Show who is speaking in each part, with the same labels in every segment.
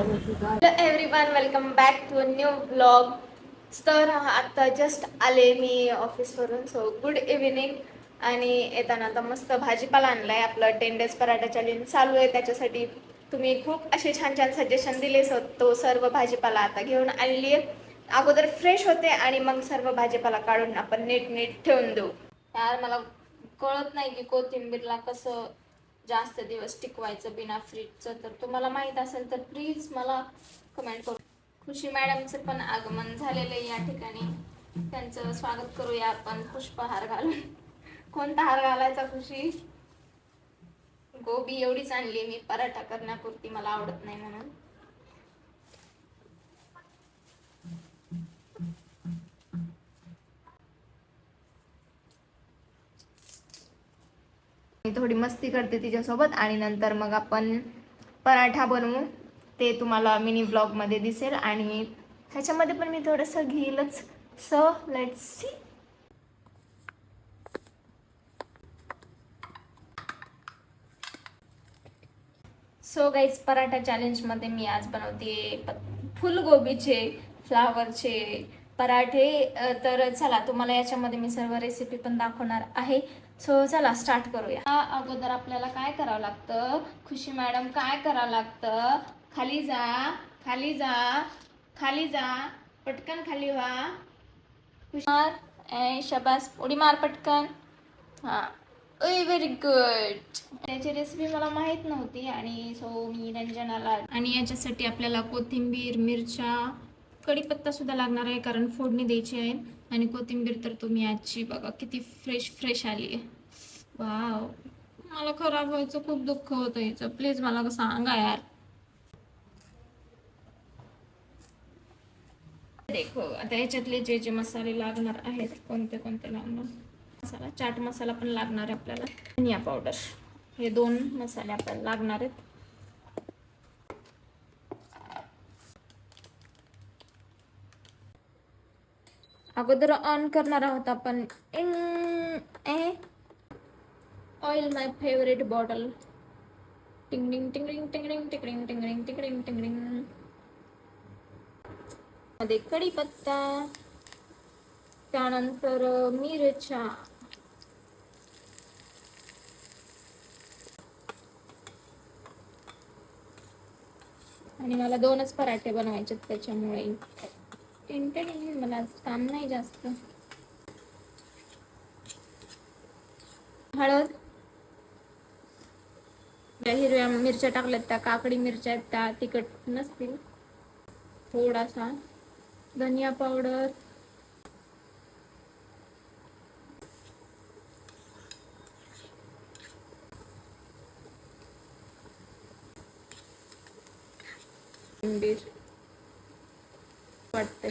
Speaker 1: Hello everyone welcome back to new blog तर आता just आले मी ऑफिसवरून सो गुड इव्हिनिंग आणि येताना आता मस्त भाजीपाला आणलाय आपलं टेन डेज पराठा चॅलेंज चालू आहे. त्याच्यासाठी तुम्ही खूप असे छान छान सजेशन दिले सो तो सर्व भाजीपाला आता घेऊन आलेली आहे. अगोदर फ्रेश होते आणि मग सर्व भाजीपाला काढून आपण नीट नीट ठेवून देऊ. यार मला कळत नाही की कोथिंबीरला कसं जास्त दिवस टिकवायचं बिना फ्रीजचं तर तुम्हाला माहीत असेल तर प्लीज मला कमेंट करू. खुशी मॅडमचं पण आगमन झालेलं आहे या ठिकाणी. त्यांचं स्वागत करूया आपण. पुष्पहार घालून. कोणता हार घालायचा खुशी? गोबी एवढीच आणली मी. पराठा करण्यापुरती मला आवडत नाही म्हणून. मी थोडी मस्ती करते तिच्यासोबत आणि नंतर मग आपण पराठा बनवू. ते तुम्हाला मिनी ब्लॉगमध्ये दिसेल आणि ह्याच्यामध्ये पण मी थोडंसं घेईलच so let's see so guys paratha चॅलेंजमध्ये मी आज बनवते फुलगोबीचे फ्लावरचे पराठे तर चला तुम्हाला याच्यामध्ये मी सर्व रेसिपी पण दाखवणार आहे. सो चला स्टार्ट करूया. अगोदर आपल्याला काय करावं लागतं? खुशी मॅडम काय करावं लागतं? खाली जा खाली जा खाली जा पटकन खाली व्हा. हुशार ए शबास उडी मार पटकन. हां. ओय व्हेरी गुड त्याची रेसिपी मला माहीत नव्हती आणि सो मी रंजनाला आणि याच्यासाठी आपल्याला कोथिंबीर मिरच्या कढीपत्ता सुद्धा लागणार आहे कारण फोडणी द्यायची आहे. आणि कोथिंबीर तर तुम्ही आजची बघा किती फ्रेश फ्रेश आली आहे. वाव मला खराब व्हायचं खूप दुःख होतं याचं प्लीज मला सांगा यार. देखो आता याच्यातले जे जे मसाले लागणार आहेत कोणते कोणते लागणार? मसाला चाट मसाला पण लागणार आहे आपल्याला. धनिया पावडर हे दोन मसाले आपल्याला लागणार आहेत. अगोदर ऑन करणार आहोत आपण. ऑइल माय फेवरेट बॉटल टिंगडिंग टिंगडिंग टिंगडिंग टिंगडिंग टिंगडिंग टिंगडिंग टिंगडिंगमध्ये कढीपत्ता. त्यानंतर मिरच्या. आणि मला दोनच पराठे बनवायचे आहेत टेंटेड टिंटणी मला आज काम नाही जास्त. हळद. त्या हिरव्या मिरच्या टाकल्यात त्या काकडी मिरच्या आहेत त्या तिखट नसतील. थोडासा. धनिया पावडर. कोथिंबीर. কাটতে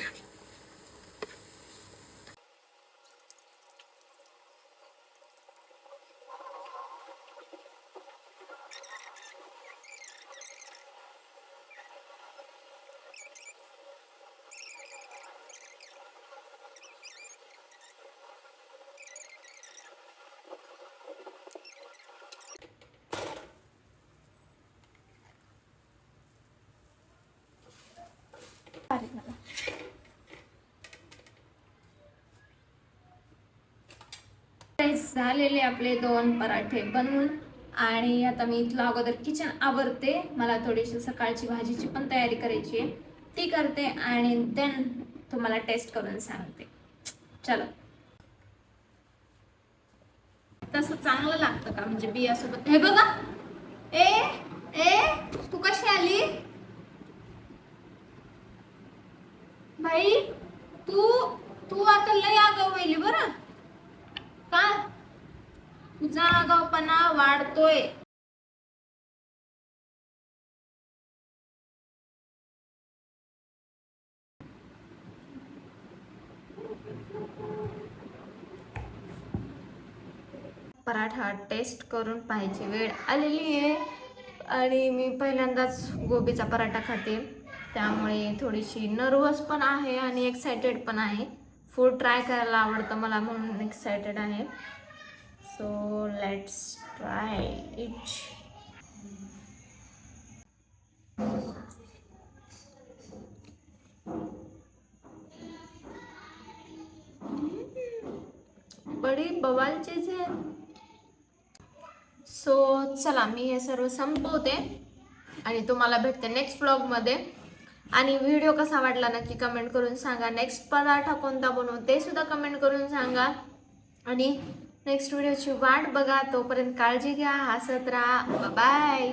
Speaker 1: झालेले आपले दोन पराठे बनवून आणि आता मी इथलं अगोदर किचन आवरते. मला थोडीशी सकाळची भाजीची पण तयारी करायची आहे. ती करते आणि देन तुम्हाला टेस्ट करून सांगते. चलो. तसं चांगलं लागतं का? म्हणजे बियासोबत? हे बघा. ए ए तू कशी आली? भाई तू तू आता लय आगाव व्हायली बरं. का? तुझा वाढतोय. पराठा टेस्ट करून पाहायची वेळ आलेली आहे. आणि मी पहिल्यांदाच गोबीचा पराठा खाते. त्यामुळे थोडीशी नर्वस पण आहे आणि एक्सायटेड पण आहे. फूड ट्राय करायला आवडतं मला म्हणून एक्सायटेड आहे. so let's try it. बडी बवाल चीजे आहे सो चला मी हे सर्व संपवते आणि तुम्हाला भेटते नेक्स्ट ब्लॉगमध्ये आणि व्हिडिओ कसा वाटला नक्की कमेंट करून सांगा. नेक्स्ट पदार्थ कोणता बनवू ते सुद्धा कमेंट करून सांगा. आणि नेक्स्ट व्हिडिओची वाट बघा तोपर्यंत काळजी घ्या हसत राहा. बाय